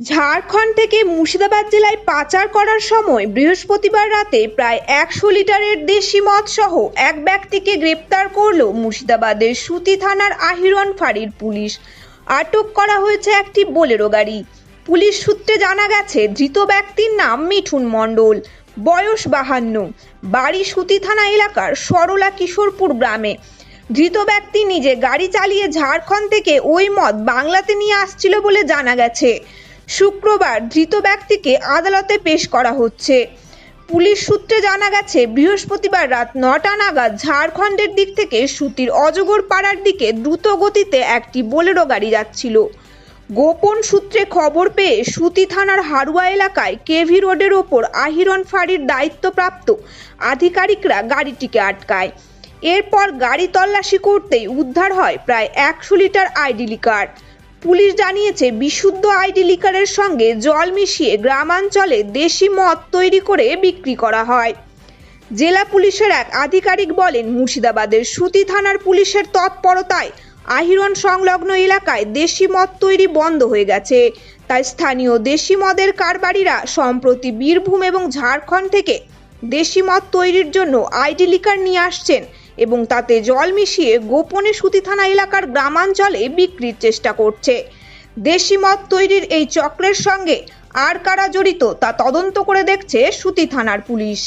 ঝাড়খণ্ড থেকে মুর্শিদাবাদ জেলায় পাচার করার সময় বৃহস্পতিবার রাতে প্রায় একশো লিটারের দেশি মদ সহ এক ব্যক্তিকে গ্রেপ্তার করল মুর্শিদাবাদের সুতি থানার আহিরন ফাঁড়ির পুলিশ। আটক করা হয়েছে একটি বোলেরো গাড়ি। পুলিশ সূত্রে জানা গেছে, ধৃত ব্যক্তির নাম মিঠুন মণ্ডল, বয়স বাহান্ন, বাড়ি সুতি থানা এলাকার সরলা কিশোরপুর গ্রামে। ধৃত ব্যক্তি নিজে গাড়ি চালিয়ে ঝাড়খণ্ড থেকে ওই মদ বাংলাতে নিয়ে আসছিল বলে জানা গেছে। শুক্রবার ধৃত ব্যক্তিকে আদালতে পেশ করা হচ্ছে। পুলিশ সূত্রে জানা গেছে, বৃহস্পতিবার রাত নটা নাগাদ ঝাড়খণ্ডের দিক থেকে সুতির অজগর পাড়ার দিকে দ্রুত গতিতে একটি বোলেরো গাড়ি যাচ্ছিল। গোপন সূত্রে খবর পেয়ে সুতি থানার হারুয়া এলাকায় কেভি রোডের ওপর আহিরন ফাঁড়ির দায়িত্বপ্রাপ্ত আধিকারিকরা গাড়িটিকে আটকায়। এরপর গাড়ি তল্লাশি করতেই উদ্ধার হয় প্রায় একশো লিটার আইডি লিকার। পুলিশ জানিয়েছে, বিশুদ্ধ আইডি লিকারের সঙ্গে জল মিশিয়ে গ্রামাঞ্চলে দেশি মদ তৈরি করে বিক্রি করা হয়। জেলা পুলিশের এক আধিকারিক বলেন, মুর্শিদাবাদের সুতি থানার পুলিশের তৎপরতায় আহিরন সংলগ্ন এলাকায় দেশি মদ তৈরি বন্ধ হয়ে গেছে। তাই স্থানীয় দেশি মদের কারবারিরা সম্প্রতি বীরভূম এবং ঝাড়খণ্ড থেকে দেশি মদ তৈরির জন্য আইডি লিকার নিয়ে আসছেন। এবং তাতে জল মিশিয়ে গোপনে সুতি থানা এলাকার গ্রামাঞ্চলে বিক্রির চেষ্টা করছে। দেশি মদ তৈরির এই চক্রের সঙ্গে আর কারা জড়িত তা তদন্ত করে দেখছে সুতি থানার পুলিশ।